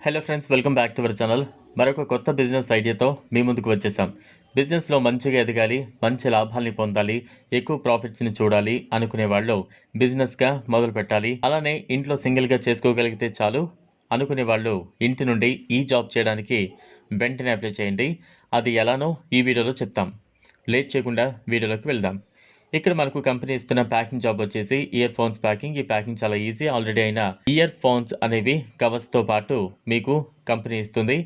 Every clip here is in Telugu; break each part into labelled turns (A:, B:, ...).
A: Hello friends welcome back to our channel మరొక కొత్త బిజినెస్ ఐడియాతో మీ ముందుకు వచ్చేసాం. బిజినెస్లో మంచిగా ఎదగాలి మంచి లాభాల్ని పొందాలి ఎక్కువ ప్రాఫిట్స్ని చూడాలి అనుకునే వాళ్ళు బిజినెస్గా మొదలు పెట్టాలి. అలానే ఇంట్లో సింగిల్గా చేసుకోగలిగితే చాలు అనుకునే వాళ్ళు ఇంటి నుండి ఈ జాబ్ చేయడానికి వెంటనే అప్లై చేయండి. అది ఎలానో ఈ వీడియోలో చెప్తాం. లేట్ చేయకుండా వీడియోలోకి వెళ్దాం. ఇక్కడ మనకు కంపెనీ ఇస్తున్న ప్యాకింగ్ జాబ్ వచ్చేసి ఇయర్ ఫోన్స్ ప్యాకింగ్. ఈ ప్యాకింగ్ చాలా ఈజీ. ఆల్రెడీ అయిన ఇయర్ ఫోన్స్ అనేవి కవర్స్తో పాటు మీకు కంపెనీ ఇస్తుంది.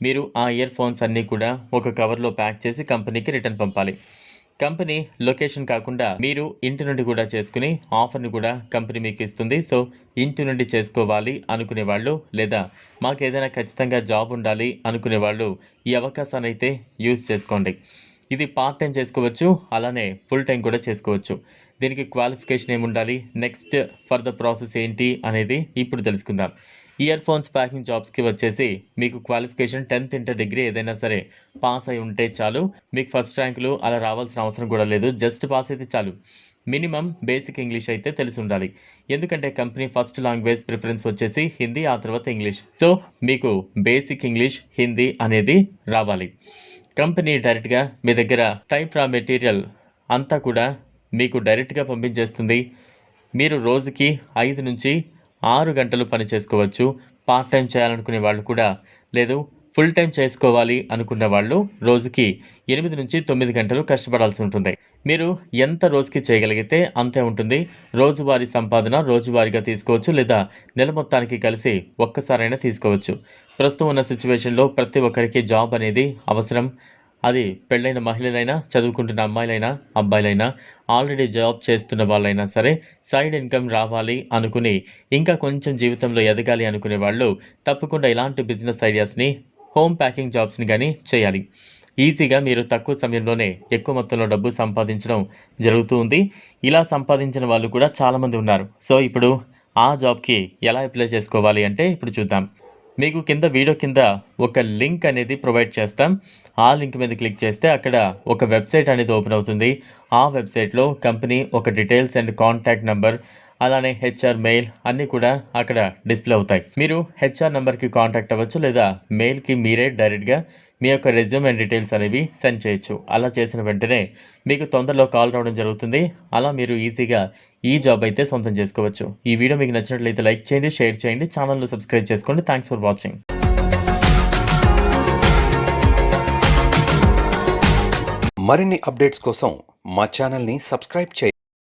A: మీరు ఆ ఇయర్ ఫోన్స్ అన్నీ కూడా ఒక కవర్లో ప్యాక్ చేసి కంపెనీకి రిటర్న్ పంపాలి. కంపెనీ లొకేషన్ కాకుండా మీరు ఇంటి నుండి కూడా చేసుకుని ఆఫర్ని కూడా కంపెనీ మీకు ఇస్తుంది. సో ఇంటి నుండి చేసుకోవాలి అనుకునే వాళ్ళు లేదా మాకు ఏదైనా ఖచ్చితంగా జాబ్ ఉండాలి అనుకునే వాళ్ళు ఈ అవకాశాన్ని అయితే యూజ్ చేసుకోండి. ఇది పార్ట్ టైం చేసుకోవచ్చు అలానే ఫుల్ టైం కూడా చేసుకోవచ్చు. దీనికి క్వాలిఫికేషన్ ఏమి ఉండాలి నెక్స్ట్ ఫర్ ద ప్రాసెస్ ఏంటి అనేది ఇప్పుడు తెలుసుకుందాం. ఇయర్ ఫోన్స్ ప్యాకింగ్ జాబ్స్కి వచ్చేసి మీకు క్వాలిఫికేషన్ టెన్త్ ఇంటర్ డిగ్రీ ఏదైనా సరే పాస్ అయి ఉంటే చాలు. మీకు ఫస్ట్ ర్యాంకులు అలా రావాల్సిన అవసరం కూడా లేదు. జస్ట్ పాస్ అయితే చాలు. మినిమం బేసిక్ ఇంగ్లీష్ అయితే తెలిసి ఉండాలి. ఎందుకంటే కంపెనీ ఫస్ట్ లాంగ్వేజ్ ప్రిఫరెన్స్ వచ్చేసి హిందీ ఆ తర్వాత ఇంగ్లీష్ సో మీకు బేసిక్ ఇంగ్లీష్ హిందీ అనేది రావాలి. కంపెనీ డైరెక్ట్గా మీ దగ్గర టైప్ రా మెటీరియల్ అంతా కూడా మీకు డైరెక్ట్గా పంపించేస్తుంది. మీరు రోజుకి ఐదు నుంచి ఆరు గంటలు పని చేసుకోవచ్చు. పార్ట్ టైం చేయాలనుకునే వాళ్ళు కూడా లేదు. ఫుల్ టైం చేసుకోవాలి అనుకున్న వాళ్ళు రోజుకి ఎనిమిది నుంచి తొమ్మిది గంటలు కష్టపడాల్సి ఉంటుంది. మీరు ఎంత రోజుకి చేయగలిగితే అంతే ఉంటుంది. రోజువారీ సంపాదన రోజువారీగా తీసుకోవచ్చు లేదా నెల మొత్తానికి కలిసి ఒక్కసారైనా తీసుకోవచ్చు. ప్రస్తుతం ఉన్న సిచ్యువేషన్లో ప్రతి ఒక్కరికి జాబ్ అనేది అవసరం. అది పెళ్ళైన మహిళలైనా చదువుకుంటున్న అమ్మాయిలైనా అబ్బాయిలైనా ఆల్రెడీ జాబ్ చేస్తున్న వాళ్ళైనా సరే సైడ్ ఇన్కమ్ రావాలి అనుకుని ఇంకా కొంచెం జీవితంలో ఎదగాలి అనుకునే వాళ్ళు తప్పకుండా ఇలాంటి బిజినెస్ ఐడియాస్ని హోమ్ ప్యాకింగ్ జాబ్స్ని కానీ చేయాలి. ఈజీగా మీరు తక్కువ సమయంలోనే ఎక్కువ మొత్తంలో డబ్బు సంపాదించడం జరుగుతూ ఉంది. ఇలా సంపాదించిన వాళ్ళు కూడా చాలామంది ఉన్నారు. సో ఇప్పుడు ఆ జాబ్కి ఎలా అప్లై చేసుకోవాలి అంటే ఇప్పుడు చూద్దాం. మీకు కింద వీడియో కింద ఒక లింక్ అనేది ప్రొవైడ్ చేస్తాం. ఆ లింక్ మీద క్లిక్ చేస్తే అక్కడ ఒక వెబ్సైట్ అనేది ఓపెన్ అవుతుంది. ఆ వెబ్సైట్లో కంపెనీ ఒక డీటెయిల్స్ అండ్ కాంటాక్ట్ నెంబర్ అలానే హెచ్ఆర్ మెయిల్ అన్నీ కూడా అక్కడ డిస్ప్లే అవుతాయి. మీరు హెచ్ఆర్ నెంబర్కి కాంటాక్ట్ అవ్వచ్చు లేదా మెయిల్కి మీరే డైరెక్ట్గా మీ యొక్క రెజ్యూమ్ అండ్ డీటెయిల్స్ అనేవి సెండ్ చేయొచ్చు. అలా చేసిన వెంటనే మీకు తొందరలో కాల్ రావడం జరుగుతుంది. అలా మీరు ఈజీగా ఈ జాబ్ అయితే సొంతం చేసుకోవచ్చు. ఈ వీడియో మీకు నచ్చినట్లయితే లైక్ చేయండి షేర్ చేయండి ఛానల్ను సబ్స్క్రైబ్ చేసుకోండి థ్యాంక్స్ ఫర్ వాచింగ్.
B: మరిన్ని అప్డేట్స్ కోసం మా ఛానల్ని సబ్స్క్రైబ్ చేయండి